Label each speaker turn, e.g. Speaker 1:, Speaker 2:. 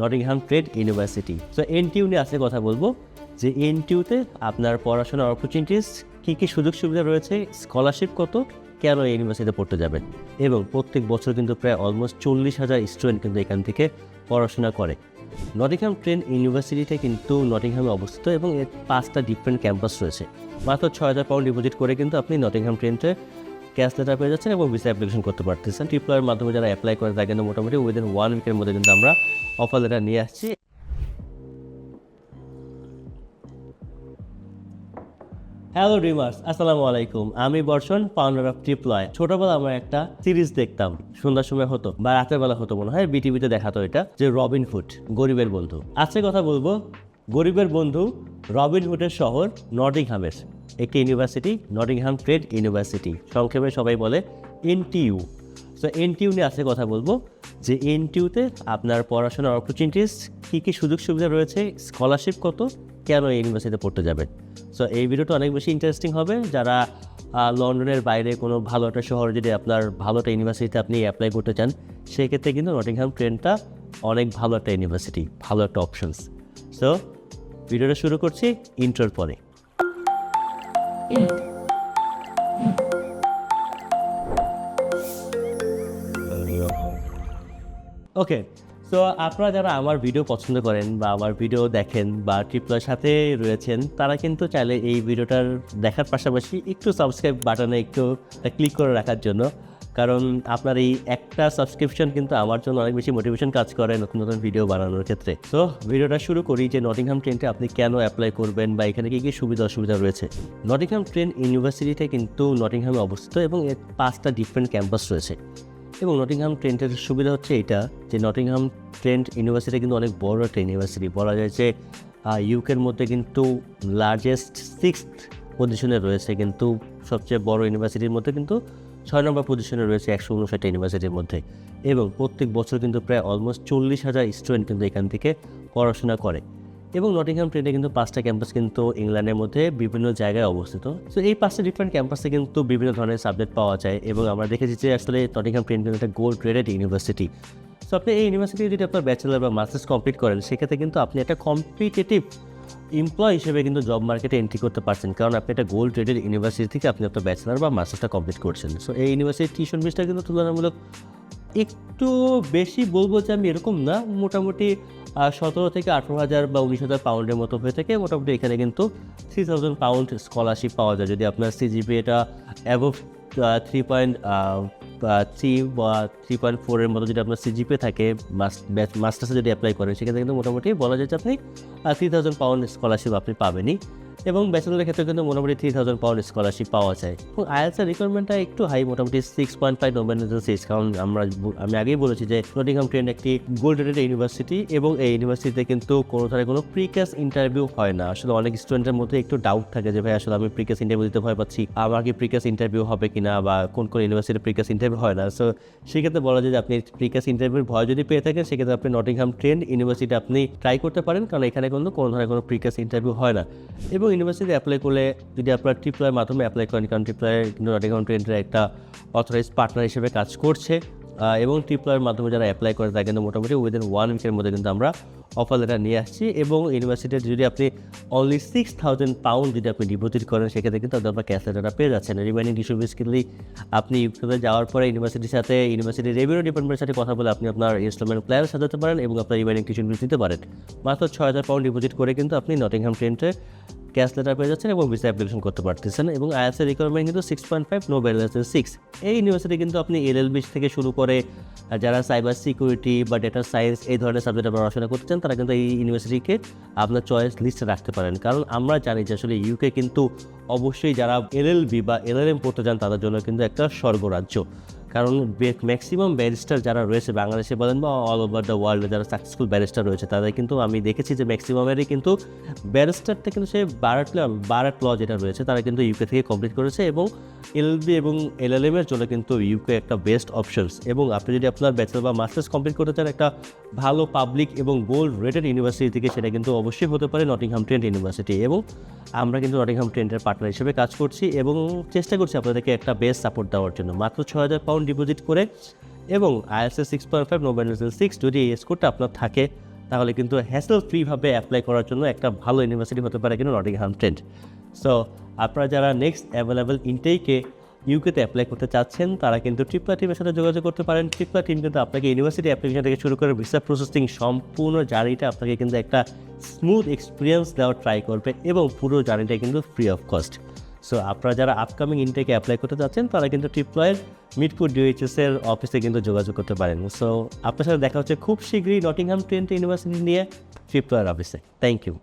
Speaker 1: Nottingham Trent university so NTU নিয়ে আজকে কথা বলব যে এনটিউতে আপনার পড়াশোনার অপরচুনিটিস কী কী সুযোগ সুবিধা রয়েছে স্কলারশিপ কত, কেন ইউনিভার্সিটিতে পড়তে যাবেন? এবং প্রত্যেক বছর কিন্তু প্রায় অলমোস্ট চল্লিশ হাজার স্টুডেন্ট কিন্তু এখান থেকে পড়াশোনা করে। নটিংহাম ট্রেন ইউনিভার্সিটিতে কিন্তু নটিংহামে অবস্থিত এবং এর পাঁচটা ডিফারেন্ট ক্যাম্পাস রয়েছে। মাত্র ছয় হাজার পাউন্ড ডিপোজিট করে কিন্তু আপনি নটিংহাম ট্রেনতে ক্যাশ লেটার পেয়ে যাচ্ছেন এবং ভিসা অ্যাপ্লিকেশন করতে পারতেছেন। ট্রিপলার মাধ্যমে যারা অ্যাপ্লাই করে তারা কিন্তু মোটামুটি উইদিন ওয়ান উইকের মধ্যে কিন্তু আমরা অফার লেটার নিয়ে আসছি। হ্যালো ড্রিমার্স আসসালামু আলাইকুম। আমি বর্ষণ ফাউন্ডার অফ ট্রিপলয় ছোটবেলা আমরা একটা সিরিজ দেখতাম, সন্ধ্যার সময় হতো বা রাতের বেলা হতো মনে হয় বিটিভিতে দেখাতো এটা, যে রবিন হুড গরিবের বন্ধু। আজকে কথা বলব গরিবের বন্ধু রবিন হুডের শহর নটিংহামের, একটি ইউনিভার্সিটি, নটিংহাম ট্রেড ইউনিভার্সিটি। সংক্ষেপে সবাই বলে এনটিইউ। সো এনটিইউ নিয়ে আজকে কথা বলব যে এনটিইউতে আপনার পড়াশোনার অপরচুনিটিস কী কী সুযোগ সুবিধা রয়েছে স্কলারশিপ কত, কেন এই ইউনিভার্সিটিতে পড়তে যাবেন? সো এই ভিডিওটা অনেক বেশি ইন্টারেস্টিং হবে। যারা লন্ডনের বাইরে কোনো ভালো একটা শহরে যদি আপনার ভালো একটা ইউনিভার্সিটিতে আপনি অ্যাপ্লাই করতে চান, সেক্ষেত্রে কিন্তু নটিংহাম ট্রেনটা অনেক ভালো একটা ইউনিভার্সিটি, ভালো একটা অপশনস সো ভিডিওটা শুরু করছি ইন্টার পরে। ওকে তো আপনারা যারা আমার ভিডিও পছন্দ করেন বা আমার ভিডিও দেখেন বা ট্রিপলার সাথে রয়েছেন, তারা কিন্তু চাইলে এই ভিডিওটার দেখার পাশাপাশি একটু সাবস্ক্রাইব বাটনে একটু ক্লিক করে রাখার জন্য কারণ আপনার এই একটা সাবস্ক্রিপশন কিন্তু আমার জন্য অনেক বেশি মোটিভেশন কাজ করে নতুন নতুন ভিডিও বানানোর ক্ষেত্রে। তো ভিডিওটা শুরু করি যে নটিংহাম ট্রেনটা আপনি কেন অ্যাপ্লাই করবেন বা এখানে কী কী সুবিধা অসুবিধা রয়েছে? নটিংহাম ট্রেন ইউনিভার্সিটিতে কিন্তু নটিংহামে অবস্থিত এবং এর পাঁচটা ডিফারেন্ট ক্যাম্পাস রয়েছে। এবং নটিংহাম ট্রেন্টের সুবিধা হচ্ছে এটা যে নটিংহাম ট্রেন্ট ইউনিভার্সিটি কিন্তু অনেক বড় একটা ইউনিভার্সিটি বলা যায় যে ইউকের মধ্যে কিন্তু লার্জেস্ট সিক্স পজিশনে রয়েছে। কিন্তু সবচেয়ে বড় ইউনিভার্সিটির মধ্যে কিন্তু ছয় নম্বর পজিশনে রয়েছে একশো উনষাট ইউনিভার্সিটির মধ্যে এবং প্রত্যেক বছর কিন্তু প্রায় অলমোস্ট চল্লিশ হাজার স্টুডেন্ট কিন্তু এখান থেকে পড়াশোনা করে। এবং নটিংহাম ট্রেনে কিন্তু পাঁচটা ক্যাম্পাস কিন্তু ইংল্যান্ডের মধ্যে বিভিন্ন জায়গায় অবস্থিত। সো এই পাঁচটা ডিফারেন্ট ক্যাম্পাসে কিন্তু বিভিন্ন ধরনের সাবজেক্ট পাওয়া যায় এবং আমরা দেখেছি যে আসলে নটিংহাম ট্রেন কিন্তু একটা গোল্ড গ্রেডেড ইউনিভার্সিটি সো আপনি এই ইউনিভার্সিটি যদি আপনার ব্যাচেলার বা মাস্টার্স কমপ্লিট করেন, সেক্ষেত্রে কিন্তু আপনি একটা কম্পিটিটিভ এমপ্লয় হিসেবে কিন্তু জব মার্কেটে এন্ট্রি করতে পারছেন। কারণ আপনি একটা গোল্ড ট্রেডেড ইউনিভার্সিটি থেকে আপনি আপনার ব্যাচেলার বা মাস্টার্সটা কমপ্লিট করছেন। সো এই ইউনিভার্সিটির টিউশন ফিসটা কিন্তু তুলনামূলক একটু বেশি বলব যে আমি এরকম না। মোটামুটি সতেরো থেকে আঠেরো হাজার বা উনিশ হাজার পাউন্ডের মতো হয়ে থাকে। মোটামুটি এখানে কিন্তু থ্রি থাউজেন্ড পাউন্ড স্কলারশিপ পাওয়া যায়। যদি আপনার সিজিপিএটা অ্যাবভ থ্রি পয়েন্ট থ্রি বা থ্রি পয়েন্ট ফোরের মতো যদি আপনার সিজিপে থাকে মাস্টার্সে যদি অ্যাপ্লাই করেন, সেক্ষেত্রে কিন্তু মোটামুটি বলা যায় যে আপনি থ্রি থাউজেন্ড পাউন্ড স্কলারশিপ আপনি পাবেনই। এবং ব্যাচেলারের ক্ষেত্রে কিন্তু মোটামুটি থ্রি থাউজেন্ড পাউন্ড স্কলারশিপ পাওয়া যায়। এবং আইএলসের রিকোয়ারমেন্টটা একটু হাই মোটামুটি সিক্স পয়েন্ট ফাইভ নোবেন্টাল সিক্স কারণ আমরা আমি আগেই বলেছি যে নটিংহাম ট্রেন একটি গোল্ড রেটেড ইউনিভার্সিটি এবং এই ইউনিভার্সিটিতে কিন্তু কোনো ধরনের কোনো প্রিকাস ইন্টারভিউ হয় না। আসলে অনেক স্টুডেন্টের মধ্যে একটু ডাউট থাকে যে, ভাই, আসলে আমি প্রিকাস ইন্টারভিউ দিতে ভয় পাচ্ছি। আমার কি প্রিকাস ইন্টারভিউ হবে কিনা বা কোন কোন ইউনিভার্সিটি প্রিকাস ইন্টারভিউ হয় না? সো সেক্ষেত্রে বলা যায় যে আপনি প্রিকাস ইন্টারভিউর ভয় যদি পেয়ে থাকেন, সেক্ষেত্রে আপনি নটিংহাম ট্রেন ইউনিভার্সিটি আপনি ট্রাই করতে পারেন। কারণ এখানে কিন্তু কোনো ধরনের কোনো প্রিকাস ইন্টারভিউ হয় না। এবং ইউনিভার্সিটি অ্যাপ্লাই করলে যদি আপনার ট্রিপ্লয়ের মাধ্যমে অ্যাপ্লাই করেন, কারণ ট্রিপ্লয়ের কিন্তু ট্রেনের একটা অথরাইজ পার্টনার হিসেবে কাজ করছে এবং ট্রিপ্লয়ের মাধ্যমে যারা অ্যাপ্লাই করে তারা কিন্তু মোটামুটি উইদিন ওয়ান উইকের মধ্যে কিন্তু আমরা অফার লেটার নিয়ে আসছি, এবং ইউনিভার্সিটিতে যদি আপনি অনলি সিক্স থাউজেন্ড পাউন্ড যদি আপনি ডিপোজিট করেন, সেক্ষেত্রে কিন্তু আপনার ক্যাশ লেটারটা পেয়ে যাচ্ছেন। রিমাইনিং টিস্যু বেসিক্যালি আপনি ইউকেতে যাওয়ার পরে ইউনিভার্সিটির সাথে ইউনিভার্সিটির রেভিনিউ ডিপার্টমেন্টের সাথে কথা বলে আপনি আপনার ইনস্টলমেন্ট প্ল্যান সাজাতে পারেন, এবং আপনার রিমাইনিং টিউশন ফিস দিতে পারেন। মাত্র ছয় হাজার পাউন্ড ডিপোজিট করে কিন্তু আপনি নটিংহাম ট্রেনটে ক্যাশ লেটার পেয়ে যাচ্ছেন এবং ভিসা অ্যাপ্লিকেশন করতে পারতেছেন এবং আইএসএর রিকোয়ারমেন্ট কিন্তু six point five no balance six এই ইউনিভার্সিটি কিন্তু আপনি এলএলবি থেকে শুরু করে যারা সাইবার সিকিউরিটি বা ডেটা সায়েন্স এই ধরনের সাবজেক্টে পড়াশোনা করতে চান তারা কিন্তু এই ইউনিভার্সিটিকে আপনার চয়েস লিস্টে রাখতে পারেন। কারণ আমরা জানি যে আসলে ইউকে কিন্তু অবশ্যই যারা এলএলবি বা এলএলএম পড়তে চান, তাদের জন্য কিন্তু একটা স্বর্গরাজ্য। কারণ ম্যাক্সিমাম ব্যারিস্টার যারা রয়েছে বাংলাদেশে বলেন বা অল ওভার দ্য ওয়ার্ল্ডে যারা সাকসেসফুল ব্যারিস্টার রয়েছে, তাদের কিন্তু আমি দেখেছি যে ম্যাক্সিমামেরই কিন্তু ব্যারিস্টারটা কিন্তু সে বারাট বারাট ল যেটা রয়েছে, তারা কিন্তু ইউকে থেকে কমপ্লিট করেছে এবং এলবি এবং এলএলএম এর জন্য কিন্তু ইউকে একটা বেস্ট অপশনস এবং আপনি যদি আপনার ব্যাচেলর বা মাস্টার্স কমপ্লিট করতে চান একটা ভালো পাবলিক এবং গোল্ড রেটেড ইউনিভার্সিটি থেকে, সেটা কিন্তু অবশ্যই হতে পারে নটিংহাম ট্রেন্ট ইউনিভার্সিটি এবং আমরা কিন্তু নটিংহাম ট্রেন্টের পার্টনার হিসেবে কাজ করছি এবং চেষ্টা করছি আপনাদেরকে একটা বেস্ট সাপোর্ট দেওয়ার জন্য। মাত্র ছয় হাজার ডিপোজিট করে এবং আইএসএস সিক্স পয়েন্ট ফাইভ নোবেল সিক্স যদি এই স্কোরটা আপনার থাকে, তাহলে কিন্তু হ্যাসেল ফ্রিভাবে অ্যাপ্লাই করার জন্য একটা ভালো ইউনিভার্সিটি হতে পারে কিন্তু নটিংহাম ট্রেন্ট সো আপনারা যারা নেক্সট অ্যাভেলেবেল ইনটেকে ইউকেতে অ্যাপ্লাই করতে চাচ্ছেন, তারা কিন্তু ট্রিপলা টিমের সাথে যোগাযোগ করতে পারেন। ট্রিপলা টিম কিন্তু আপনাকে ইউনিভার্সিটি অ্যাপ্লিকেশন থেকে শুরু করে ভিসা প্রসেসিং সম্পূর্ণ জার্নিটা আপনাকে কিন্তু একটা স্মুথ এক্সপিরিয়েন্স দেওয়ার ট্রাই করবে এবং পুরো জার্নিটা কিন্তু ফ্রি অফ কস্ট সো আপনারা যারা আপকামিং ইনটেকে অ্যাপ্লাই করতে চাচ্ছেন তারা কিন্তু ট্রিপ্লয়ের ডিওএইচএস এর অফিসে কিন্তু যোগাযোগ করতে পারেন। সো আপনার সাথে দেখা হচ্ছে খুব শীঘ্রই নটিংহাম ট্রেন্ট ইউনিভার্সিটি নিয়ে ট্রিপ্লয়ের অফিসে থ্যাংক ইউ